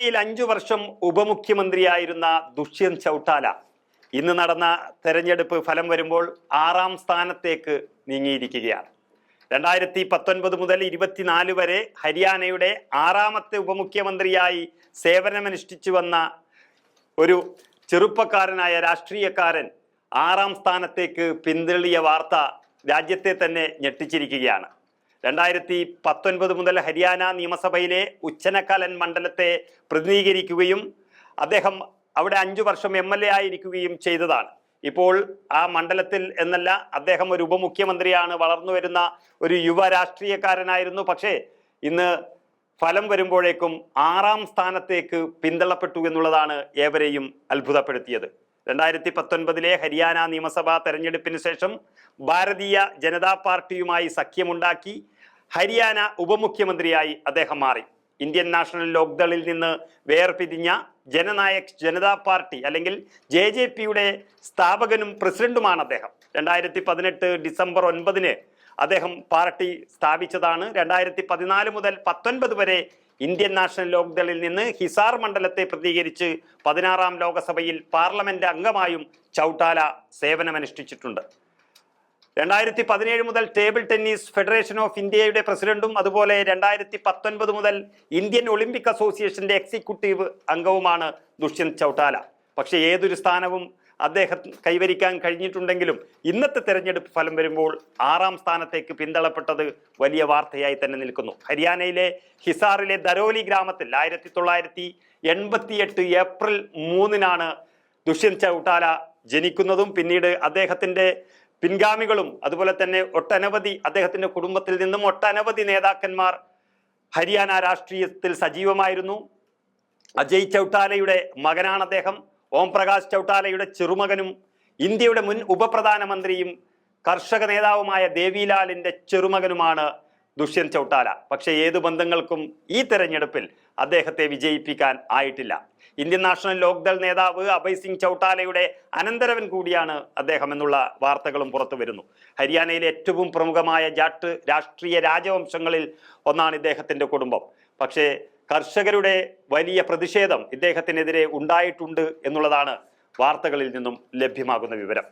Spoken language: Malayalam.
യിൽ അഞ്ചു വർഷം ഉപമുഖ്യമന്ത്രിയായിരുന്ന ദുഷ്യന്ത് ചൗട്ടാല. ഇന്ന് നടന്ന തെരഞ്ഞെടുപ്പ് ഫലം വരുമ്പോൾ ആറാം സ്ഥാനത്തേക്ക് നീങ്ങിയിരിക്കുകയാണ്. രണ്ടായിരത്തി പത്തൊൻപത് മുതൽ ഇരുപത്തിനാല് വരെ ഹരിയാനയുടെ ആറാമത്തെ ഉപമുഖ്യമന്ത്രിയായി സേവനമനുഷ്ഠിച്ചു വന്ന ഒരു ചെറുപ്പക്കാരനായ രാഷ്ട്രീയക്കാരൻ ആറാം സ്ഥാനത്തേക്ക് പിന്തള്ളിയ വാർത്ത രാജ്യത്തെ തന്നെ ഞെട്ടിച്ചിരിക്കുകയാണ്. രണ്ടായിരത്തി പത്തൊൻപത് മുതൽ ഹരിയാന നിയമസഭയിലെ ഉച്ചനക്കാലൻ മണ്ഡലത്തെ പ്രതിനിധീകരിക്കുകയും അദ്ദേഹം അവിടെ അഞ്ചു വർഷം എം എൽ എ ആയിരിക്കുകയും ചെയ്തതാണ്. ഇപ്പോൾ ആ മണ്ഡലത്തിൽ എന്നല്ല അദ്ദേഹം ഒരു ഉപമുഖ്യമന്ത്രിയാണ് വളർന്നു വരുന്ന ഒരു യുവ രാഷ്ട്രീയക്കാരനായിരുന്നു. പക്ഷേ ഇന്ന് ഫലം വരുമ്പോഴേക്കും ആറാം സ്ഥാനത്തേക്ക് പിന്തള്ളപ്പെട്ടു എന്നുള്ളതാണ് ഏവരെയും അത്ഭുതപ്പെടുത്തിയത്. രണ്ടായിരത്തി പത്തൊൻപതിലെ ഹരിയാന നിയമസഭാ തെരഞ്ഞെടുപ്പിന് ശേഷം ഭാരതീയ ജനതാ പാർട്ടിയുമായി സഖ്യമുണ്ടാക്കി ഹരിയാന ഉപമുഖ്യമന്ത്രിയായി അദ്ദേഹം മാറി. ഇന്ത്യൻ നാഷണൽ ലോക്ദളിൽ നിന്ന് വേർപിരിഞ്ഞ ജനനായക് ജനതാ പാർട്ടി അല്ലെങ്കിൽ ജെ ജെ പിയുടെ സ്ഥാപകനും പ്രസിഡന്റുമാണ് അദ്ദേഹം. രണ്ടായിരത്തി പതിനെട്ട് ഡിസംബർ ഒൻപതിന് അദ്ദേഹം പാർട്ടി സ്ഥാപിച്ചതാണ്. രണ്ടായിരത്തി പതിനാല് മുതൽ പത്തൊൻപത് വരെ ഇന്ത്യൻ നാഷണൽ ലോക്ദളിൽ നിന്ന് ഹിസാർ മണ്ഡലത്തെ പ്രതികരിച്ച് പതിനാറാം ലോകസഭയിൽ പാർലമെന്റ് അംഗമായും ചൗട്ടാല സേവനമനുഷ്ഠിച്ചിട്ടുണ്ട്. രണ്ടായിരത്തി പതിനേഴ് മുതൽ ടേബിൾ ടെന്നീസ് ഫെഡറേഷൻ ഓഫ് ഇന്ത്യയുടെ പ്രസിഡന്റും അതുപോലെ രണ്ടായിരത്തി പത്തൊൻപത് മുതൽ ഇന്ത്യൻ ഒളിമ്പിക് അസോസിയേഷന്റെ എക്സിക്യൂട്ടീവ് അംഗവുമാണ് ദുഷ്യന്ത് ചൗട്ടാല. പക്ഷേ ഏതൊരു സ്ഥാനവും അദ്ദേഹം കൈവരിക്കാൻ കഴിഞ്ഞിട്ടുണ്ടെങ്കിലും ഇന്നത്തെ തെരഞ്ഞെടുപ്പ് ഫലം വരുമ്പോൾ ആറാം സ്ഥാനത്തേക്ക് പിന്തള്ളപ്പെട്ടത് വലിയ വാർത്തയായി തന്നെ നിൽക്കുന്നു. ഹരിയാനയിലെ ഹിസാറിലെ ദരോലി ഗ്രാമത്തിൽ ആയിരത്തി തൊള്ളായിരത്തി എൺപത്തിയെട്ട് ഏപ്രിൽ മൂന്നിനാണ് ദുഷ്യന്ത് ചൗട്ടാല ജനിക്കുന്നതും പിന്നീട് അദ്ദേഹത്തിന്റെ പിൻഗാമികളും അതുപോലെ തന്നെ ഒട്ടനവധി അദ്ദേഹത്തിന്റെ കുടുംബത്തിൽ നിന്നും ഒട്ടനവധി നേതാക്കന്മാർ ഹരിയാന രാഷ്ട്രീയത്തിൽ സജീവമായിരുന്നു. അജയ് ചൗട്ടാലയുടെ മകനാണ് അദ്ദേഹം. ഓം പ്രകാശ് ചൗട്ടാലയുടെ ചെറുമകനും ഇന്ത്യയുടെ മുൻ ഉപപ്രധാനമന്ത്രിയും കർഷക നേതാവുമായ ദേവിലാലിന്റെ ചെറുമകനുമാണ് ദുഷ്യന്ത് ചൗട്ടാല. പക്ഷേ ഏത് ബന്ധങ്ങൾക്കും ഈ തെരഞ്ഞെടുപ്പിൽ അദ്ദേഹത്തെ വിജയിപ്പിക്കാൻ ആയിട്ടില്ല. ഇന്ത്യൻ നാഷണൽ ലോക്ദൾ നേതാവ് അഭയ് സിംഗ് ചൗട്ടാലയുടെ അനന്തരവൻ കൂടിയാണ് അദ്ദേഹം എന്നുള്ള വാർത്തകളും പുറത്തു വരുന്നു. ഹരിയാനയിലെ ഏറ്റവും പ്രമുഖമായ ജാട്ട് രാഷ്ട്രീയ രാജവംശങ്ങളിൽ ഒന്നാണ് ഇദ്ദേഹത്തിന്റെ കുടുംബം. പക്ഷേ കർഷകരുടെ വലിയ പ്രതിഷേധം ഇദ്ദേഹത്തിനെതിരെ ഉണ്ടായിട്ടുണ്ട് എന്നുള്ളതാണ് വാർത്തകളിൽ നിന്നും ലഭ്യമാകുന്ന വിവരം.